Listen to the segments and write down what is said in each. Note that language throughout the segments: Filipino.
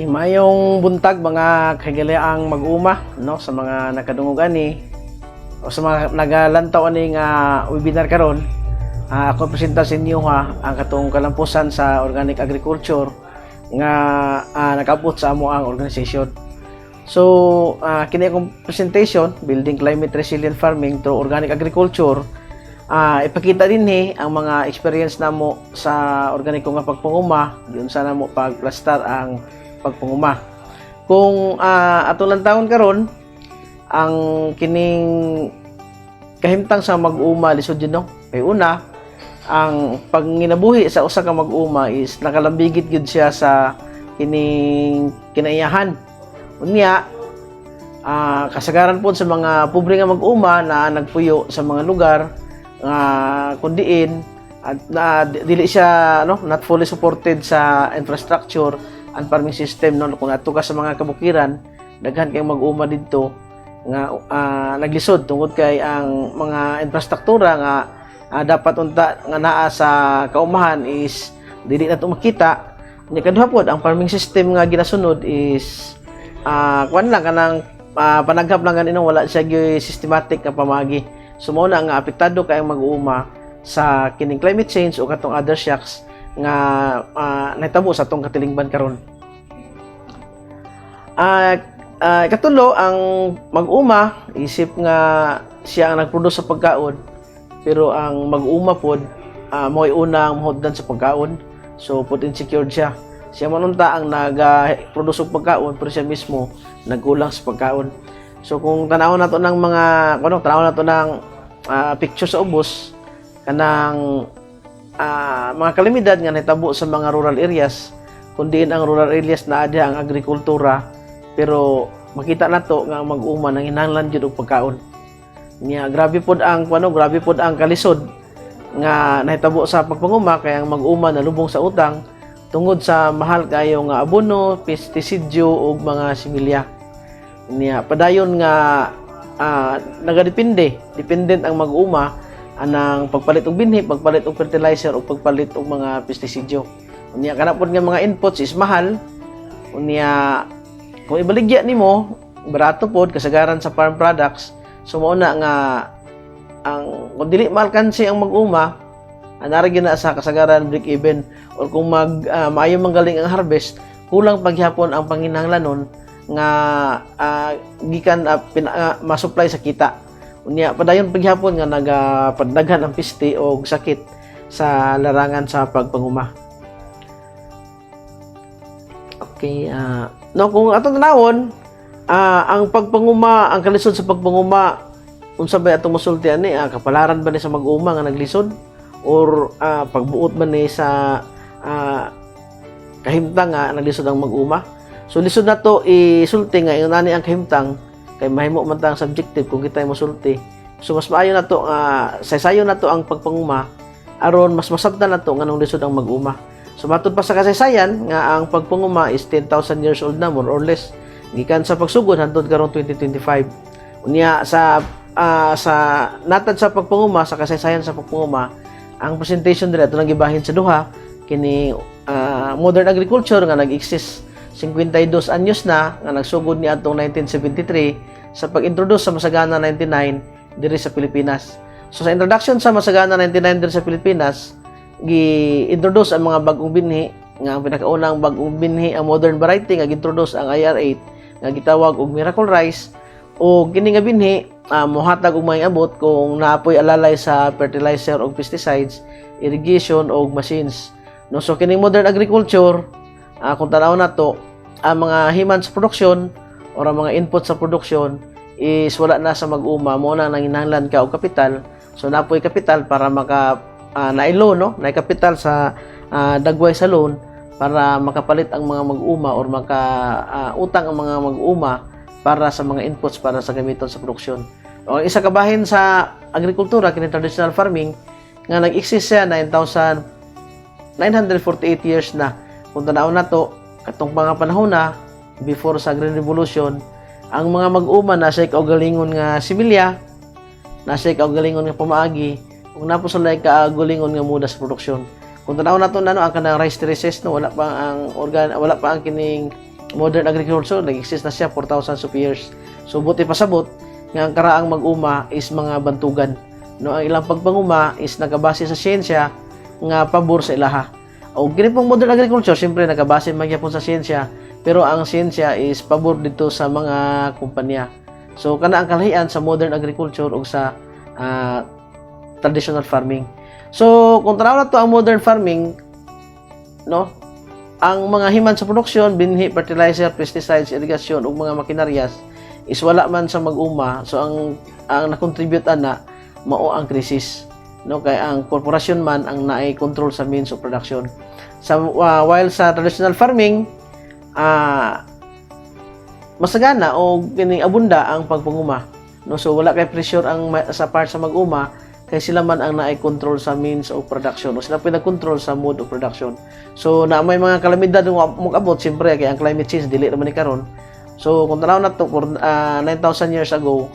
Himayong buntag mga kagiliang mag-uma no sa mga nakadungog ani o sa mga nagalantaw ani nga webinar karon. Ah, ako presenta sa inyo ha ang katong kalampusan sa organic agriculture nga ah, nakaabot sa amo ang organization. So, ah, kini akong presentation building climate resilient farming through organic agriculture. Ah, ipakita din ni ang mga experience namo sa organiko nga pagpanguma, yun sana mo pagplastar ang pagpanguma. Kung uh, ato lang taon karon ang kining kahimtang sa mag-uma lisod yun no. Kay una, ang panginabuhi sa usa ka mag-uma is nakalambigit gyud siya sa kining kinaiyahan. Unya, ah, kasagaran po sa mga pobre nga mag-uma na nagpuyo sa mga lugar nga kundiin at na dili siya no not fully supported sa infrastructure and farming system no kung ato ka sa mga kabukiran daghan kay mag-uma didto nga ah, naglisod tungod kay ang mga infrastruktura nga ah, dapat unta nga naa sa kaumahan is dili na makita. Nya kaduha pod ang farming system nga ginasunod is ah kuan lang kanang ah, panaghap lang ganin wala siya systematic nga pamagi. So mao na nga apektado kay ang mag-uuma sa kining climate change o katong other shocks nga uh, nahitabo sa atong katilingban karon. Ah, ah, katulo ang mag-uma isip nga siya ang nagproduce sa pagkaon pero ang mag-uma pod uh, mo'y unang mahuddan sa pagkaon. So pod insecure siya. Siya manunta ang nag-produce og pagkaon pero siya mismo nagkulang sa pagkaon. So kung tanawon nato ng mga kuno tanawon nato ng ah, picture sa ubos kanang ah, mga kalamidad nga nahitabo sa mga rural areas kundi ang rural areas na adya ang agrikultura pero makita nato nga ang mag-uma nang hinahanglan jud og pagkaon niya grabe pod ang kuno grabe pod ang kalisod nga nahitabo sa pagpanguma kay ang mag-uma nalubong sa utang tungod sa mahal kayo nga abono, pestisidyo ug mga similya. Niya padayon nga ah, nagadepende, dependent ang mag-uma anang pagpalit og binhi, pagpalit og fertilizer ug pagpalit og mga pestisidyo. Unya kana pod nga mga inputs is mahal. Unya kung ibaligya nimo barato pod kasagaran sa farm products so mao na nga ang kung dili malkansi ang mag-uma anara gyud na sa kasagaran break even or kung mag ah, maayo manggaling ang harvest kulang paghapon ang panginahanglanon nga ah, gikan ah, pina- ah, masupply sa kita unya padayon paghapon nga nagapadaghan ang piste o sakit sa larangan sa pagpanguma. Okay ah no kung atong tanawon ah, ang pagpanguma ang kalisod sa pagpanguma unsa ba atong mosulti ani? Ah, kapalaran ba ni sa mag-uma nga naglisod? Or ah, pagbuot ba ni sa ah, kahimtang nga naglisod ang mag-uma? So lisod na to isulti nga nani ang kahimtang kay mahimo man ta ang subjective kung kita mosulti so mas maayo na to nga saysayon na to ang pagpanguma. Aron mas masabtan na to nga nung lisod ang mag-uma. So matod pa sa kasaysayan nga ang pagpanguma is 10,000 years old na more or less. Gikan sa pagsugod hangtod karong 2025 unya sa ah, sa natad sa pagpanguma sa kasaysayan sa pagpanguma ang presentation dira nang gibahin sa duha kini ah, modern agriculture nga nag-exist. 52 anyos na nga nagsugod ni atong 1973 sa pag-introduce sa Masagana 99 diri sa Pilipinas. So sa introduction sa Masagana 99 diri sa Pilipinas, gi-introduce ang mga bagong binhi nga ang pinakaunang bagong binhi ang modern variety nga gi-introduce ang IR8 nga gitawag og Miracle Rice o kini nga binhi ah, mohatag og mga abot kung naapoy alalay sa fertilizer o pesticides, irrigation o machines. No so kining modern agriculture ah, kung tanaw na to ang mga himan sa produksyon o mga input sa produksyon is wala na sa mag-uma mo na nanginahanglan ka og kapital so napoy kapital para maka ah, nailo no na kapital sa ah, dagway sa loan para makapalit ang mga mag-uma or maka ah, utang ang mga mag-uma para sa mga inputs para sa gamiton sa produksyon. O isa kabahin sa agrikultura kini traditional farming nga nag-exist siya 9,948 years na. Kung tanaw na to, katong mga panahon na before sa Green Revolution, ang mga mag-uma na siya kaugalingon nga similya, na siya kaugalingon nga pamaagi, kung napo sa lay kaugalingon nga muda sa produksyon. Kung tanaw na to na no, ang kanang rice terraces no, wala pa ang organ, wala pa ang kining modern agriculture nag-exist na siya for thousands of years. So buti pasabot nga ang karaang mag-uma is mga bantugan. No, ang ilang pagpanguma is nagabase sa siyensya nga pabor sa ilaha. O kini pong modern agriculture, siyempre nagabase man gyapon sa siyensya, pero ang siyensya is pabor dito sa mga kumpanya. So kana ang kalahian sa modern agriculture ug sa ah, traditional farming. So kung tanaw na to ang modern farming, no? Ang mga himan sa produksyon, binhi, fertilizer, pesticides, irrigation ug mga makinarias is wala man sa mag-uma. So ang ang na-contribute ana mao ang krisis. No kay ang korporasyon man ang naay control sa means of production. Sa uh, while sa traditional farming, ah masagana o kini abunda ang pagpanguma. No so wala kay pressure ang sa part sa mag-uma kay sila man ang naay control sa means of production o sila pinag-control sa mode of production. So na may mga kalamidad nga mag-abot siyempre kay ang climate change dili naman ni karon. So kung tanaw na to for ah, 9,000 years ago,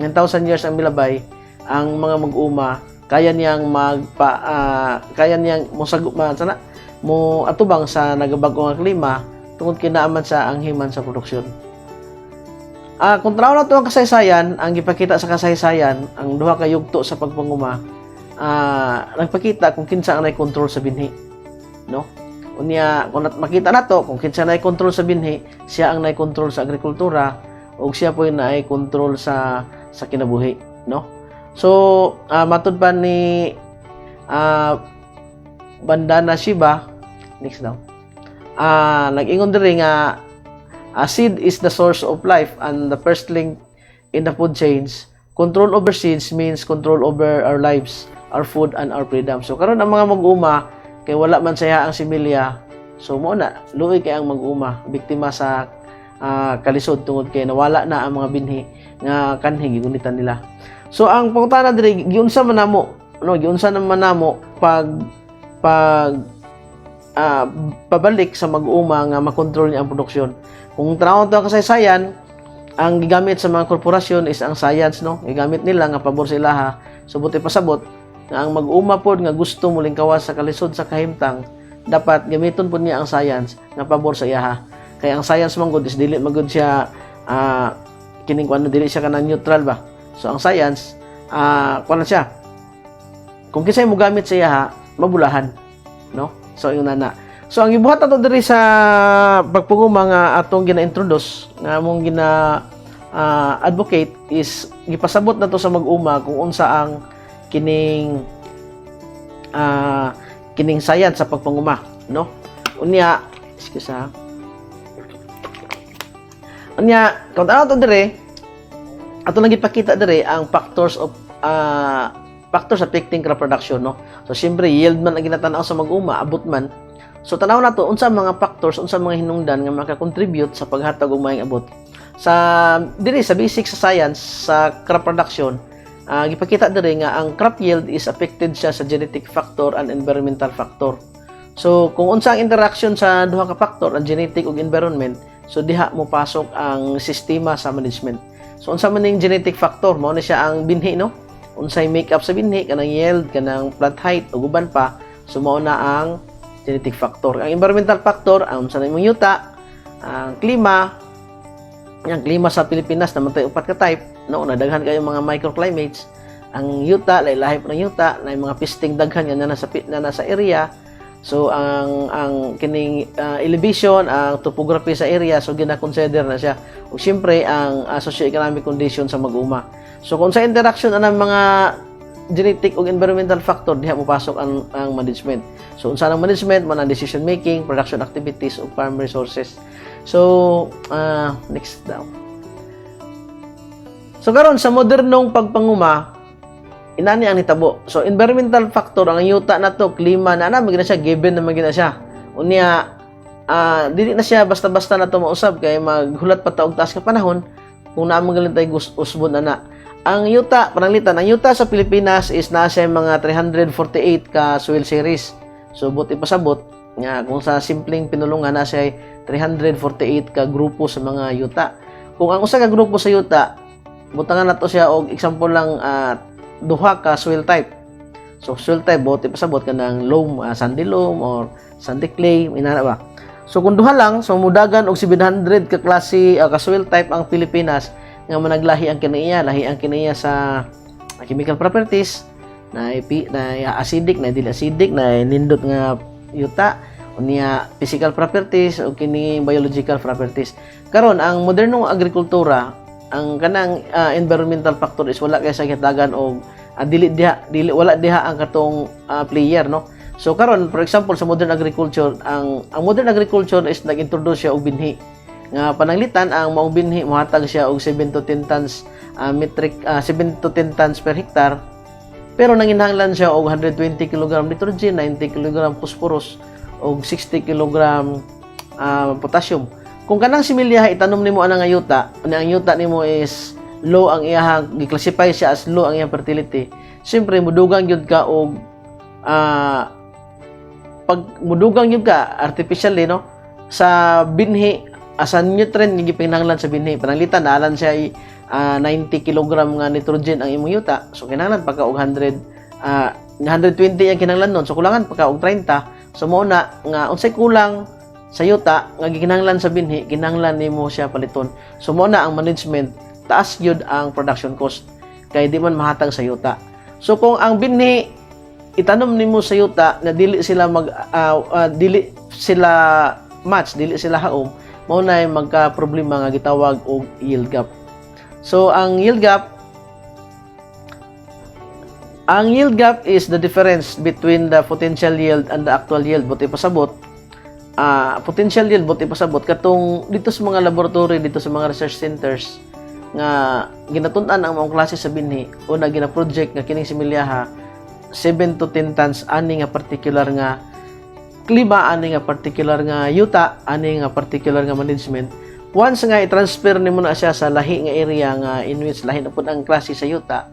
9,000 years ang milabay, ang mga mag-uma kaya niyang magpa ah, kaya niyang mo sagu ma, sana mo atubang sa nagabag-o nga klima tungod kinaaman sa ang himan sa produksyon. Ah, kung tanaw na ang kasaysayan, ang gipakita sa kasaysayan, ang duha ka yugto sa pagpanguma, ah, nagpakita kung kinsa ang control sa binhi, no? Unya, kung makita na to, kung kinsa na control sa binhi, siya ang na control sa agrikultura o siya po yung na control sa sa kinabuhi, no? So, ah, matud pa ni ah, Bandana Shiba, next daw. Ah, nag-ingon diri nga a seed is the source of life and the first link in the food chains. Control over seeds means control over our lives, our food, and our freedom. So, karon ang mga mag-uma, kay wala man saya ang similya, so mo na, luoy kay ang mag-uma, biktima sa ah, kalisod tungod kay nawala na ang mga binhi nga kanhi gigunitan nila. So, ang pangutana diri, giunsa man namo, no, giunsa naman namo pag pag ah, pabalik sa mag-uma nga makontrol niya ang produksyon. Kung tanaw to ang kasaysayan, ang gigamit sa mga korporasyon is ang science, no? Gigamit nila nga pabor sa ilaha. So, buti pasabot, nga ang mag-uma pod nga gusto muling kawas sa kalisod sa kahimtang, dapat gamiton po niya ang science nga pabor sa iyaha. Kaya ang science man good is dili magud siya ah kining kuan dili siya kanang neutral ba. So ang science ah kuan na siya. Kung kisay mo gamit sa iyaha, mabulahan, no? So yung nana. So ang ibuhat ato diri sa pagpuguma nga atong gina-introduce nga among gina ah, advocate is gipasabot na to sa mag-uma kung unsa ang kining ah kining science sa pagpanguma, no? Unya, excuse ha. Unya, kung ano to dire, ato lang gipakita dire ang factors of ah factors affecting crop production, no? So, siyempre, yield man ang ginatanaw sa mag-uma, abot man. So, tanaw na to, unsa mga factors, unsa mga hinungdan nga makakontribute sa paghatag og maayong abot. Sa, diri, sa basic sa science, sa crop production, ah gipakita diri nga ang crop yield is affected siya sa genetic factor and environmental factor. So, kung unsa ang interaction sa duha ka factor, ang genetic ug environment, so diha mo pasok ang sistema sa management. So, unsa man ning genetic factor, mao na siya ang binhi, no? Unsay make-up sa binhi, kanang yield, kanang plant height, ug uban pa, so mao na ang genetic factor. Ang environmental factor, ang unsa imong yuta, ang klima, ang klima sa Pilipinas naman tayo upat ka type, no? Nadaghan kayo mga microclimates. Ang yuta, lahi po ng yuta, na mga pisting daghan nga na nasa na nasa area. So ang ang kining ah, elevation, ang topography sa area so gina-consider na siya. Ug syempre ang ah, socio-economic condition sa mag-uma. So kung sa interaction anang mga genetic ug environmental factor diha mo pasok ang, ang management. So unsa ang management man ang decision making, production activities ug farm resources. So ah, next down. So karon sa modernong pagpanguma, inani ang hitabo. So environmental factor ang yuta na to, klima na na magina siya given na magina siya. Unya ah dili na siya basta-basta na to mausab kay maghulat pa ta og taas ka panahon kung naa magaling tay usbon na na. Ang yuta, pananglitan, ang yuta sa Pilipinas is nasa mga 348 ka soil series. So buti pasabot nga kung sa simpleng pinulungan nasa 348 ka grupo sa mga yuta. Kung ang usa ka grupo sa yuta butangan nato siya og example lang ah, duha ka soil type. So soil type bote pasabot ka ng loam, ah, sandy loam or sandy clay, inana ba. So kung duha lang, so mudagan og 700 ka klase uh, ka soil type ang Pilipinas nga managlahi ang kiniya, lahi ang kiniya sa chemical properties na ipi na acidic na dili acidic na nindot nga yuta unya physical properties o kini biological properties. Karon ang modernong agrikultura ang kanang uh, environmental factor is wala kay sa kitagan og uh, dili diha dili wala diha ang katong uh, player no so karon for example sa modern agriculture ang ang modern agriculture is nag-introduce siya og binhi nga pananglitan ang maong binhi mohatag siya og 7 to 10 tons uh, metric uh, 7 to 10 tons per hectare. Pero nanginhanglan siya og 120 kg nitrogen 90 kg phosphorus og 60 kg uh, potassium. Kung kanang similya itanom nimo anang ayuta. Ana ang yuta nimo is low ang iyahang gi-classify siya as low ang iyang fertility. Siyempre mudugang gyud ka og ah, pag mudugang gyud ka artificially no? Sa binhi as a nutrient nga gipinanglan sa binhi. Pananglitan nalan siya ay ah, 90 kg nga nitrogen ang imong yuta. So kinahanglan pagka og 100 ah, 120 ang kinahanglan nun. So kulangan pagka og 30 so mao na nga unsay kulang sa yuta nga gikinahanglan sa binhi kinahanglan nimo siya paliton. So mo na ang management taas gyud ang production cost. Kay di man mahatag sa yuta. So kung ang binhi itanom nimo sa yuta na dili sila mag ah, ah, dili sila match dili sila haom mao na magka problema nga gitawag og yield gap. So ang yield gap ang yield gap is the difference between the potential yield and the actual yield buti pasabot ah potential yield buti pasabot katong dito sa mga laboratory dito sa mga research centers nga ginatun-an ang mga klase sa binhi o na gina-project nga kining similyaha 7 to 10 tons ani nga particular nga klima ani nga particular nga yuta ani nga particular nga management once nga i-transfer nimo na siya sa lahi nga area nga in which lahi na pud ang klase sa yuta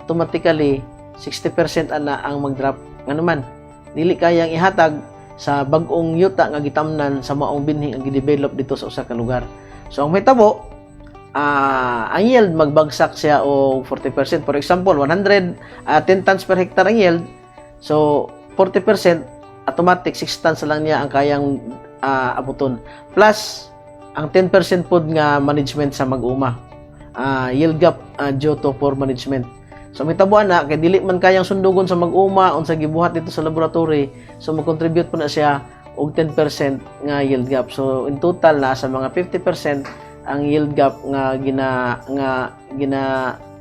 automatically 60% ana ang mag-drop nga naman dili kayang ihatag sa bag-ong yuta nga gitamnan sa maong binhi nga gidevelop dito sa usa ka lugar. So ang mahitabo ah ang yield magbagsak siya og 40%. For example, 100 ah, 10 tons per hectare ang yield. So 40% automatic 6 tons lang niya ang kayang ah, abuton. Plus ang 10% pod nga management sa mag-uma. Ah, yield gap ah, due to poor management. So may tabuan na kay dili man kayang sundugon sa mag-uma unsa gibuhat dito sa laboratory so mag-contribute po na siya og 10% nga yield gap. So in total na sa mga 50% ang yield gap nga gina nga gina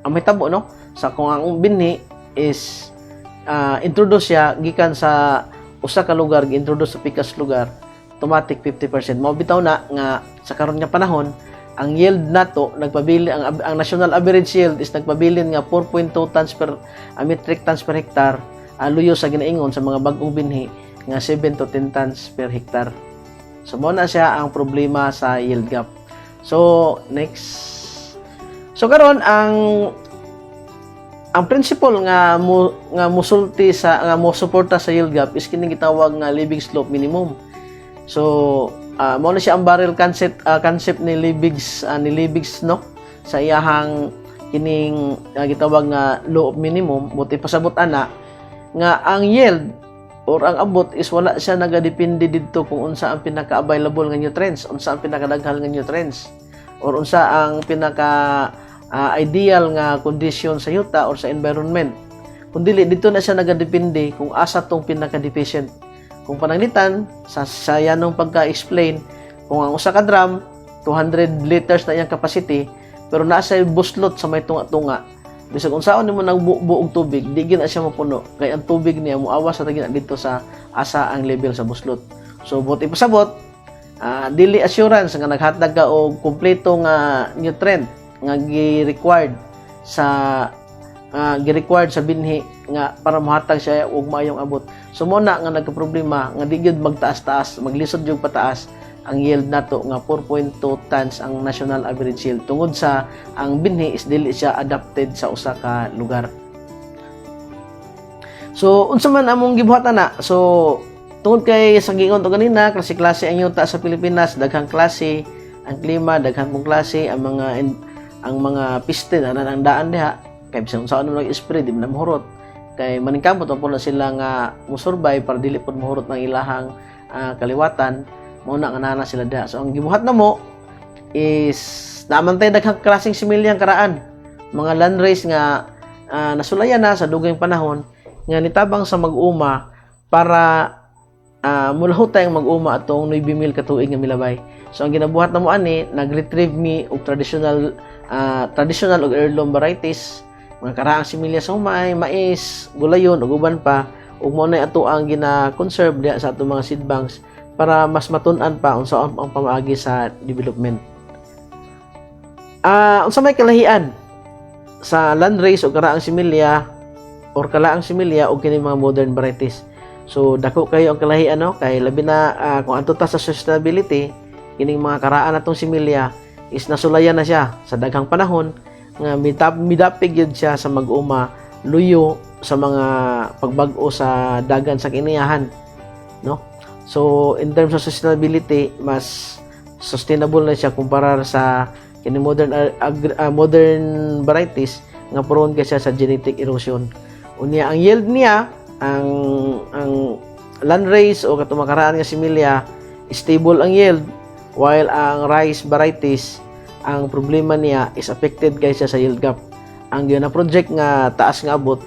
ang may tabo no sa kung ang binhi is ah, introduce siya gikan sa usa ka lugar gi-introduce sa pikas lugar automatic 50%. Mao bitaw na nga sa karon nga panahon ang yield nato nagpabili ang ang national average yield is nagpabilin nga 4.2 tons per ah, metric tons per hectare uh, luyo sa ginaingon sa mga bag-ong binhi nga 7 to 10 tons per hectare. So mo na siya ang problema sa yield gap. So next So karon ang ang principle nga mo nga mosulti sa nga mo suporta sa yield gap is kini gitawag nga living slope minimum. So uh, mao na siya ang barrel concept ah, concept ni Liebigs ah, ni Liebigs no sa iyahang kining uh, gitawag nga law of minimum buti pasabot ana nga ang yield or ang abot is wala siya nagadepende didto kung unsa ang pinaka-available nga nutrients, unsa ang pinakadaghal nga nutrients or unsa ang pinaka ah, ideal nga condition sa yuta or sa environment. Kung dili dito na siya nagadepende kung asa tong pinaka-deficient. Kung pananglitan sa sayanong pagka-explain kung ang usa ka drum 200 liters na iyang capacity pero nasa buslot sa may tunga-tunga bisag unsaon nimo buong tubig di gyud na siya mapuno kay ang tubig niya moawas sa tagina dito sa asa ang level sa buslot so buti pasabot ah, dili assurance nga naghatag ka og kompleto nga nutrient nga gi-required sa nga gi-required sa binhi nga para mohatag siya og maayong abot. So mo na nga nagka-problema nga di gyud magtaas-taas maglisod jud pataas ang yield nato nga 4.2 tons ang national average yield. Tungod sa ang binhi is dili siya adapted sa usa ka lugar. So unsa man among gibuhatan na? So tungod kay sa giingon to kanina klase-klase ang yuta sa Pilipinas daghang klase ang klima daghang klase ang mga ang mga piste na ang daan diha kay bisan unsa ano nag-spray di man na mahurot kay maningkamot po na sila nga musurbay para dili pod mahurot ng ilahang ah, kaliwatan muna nga nana sila da. So ang gibuhat na mo is namantay daghang klaseng similya ang karaan. Mga land race nga ah, nasulayan na sa dugay panahon nga nitabang sa mag-uma para uh, mulahot tayong mag-uma atong 9,000 ka tuig nga milabay. So ang ginabuhat na mo ani nag-retrieve mi og traditional ah, traditional og heirloom varieties mga karaang similya sa humay, mais, gulayon ug uban pa ug mo na ato ang gina-conserve diha sa atong mga seed banks para mas matun-an pa unsa ang ang pamaagi sa development. Ah, unsa may kalahian sa land race o karaang similya or kalaang similya o kini mga modern varieties. So dako kayo ang kalahian no kay labi na ah, kung adto ta sa sustainability kining mga karaan atong similya is nasulayan na siya sa daghang panahon nga midap midapig yun siya sa mag-uma luyo sa mga pagbag-o sa dagan sa kiniyahan no? So in terms of sustainability mas sustainable na siya kumpara sa kini modern ah, modern varieties nga prone ka siya sa genetic erosion. Unya ang yield niya ang ang land race o katumakaraan nga similya stable ang yield while ang rice varieties ang problema niya is affected guys sa yield gap. Ang yun na project nga taas nga abot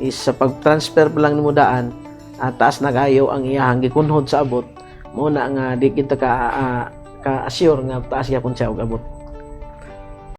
is sa pag-transfer pa lang nimo daan at taas na kayo ang iyahang gikunhod sa abot mo na nga di kita ka ah, ka assure nga taas gyapon siya og abot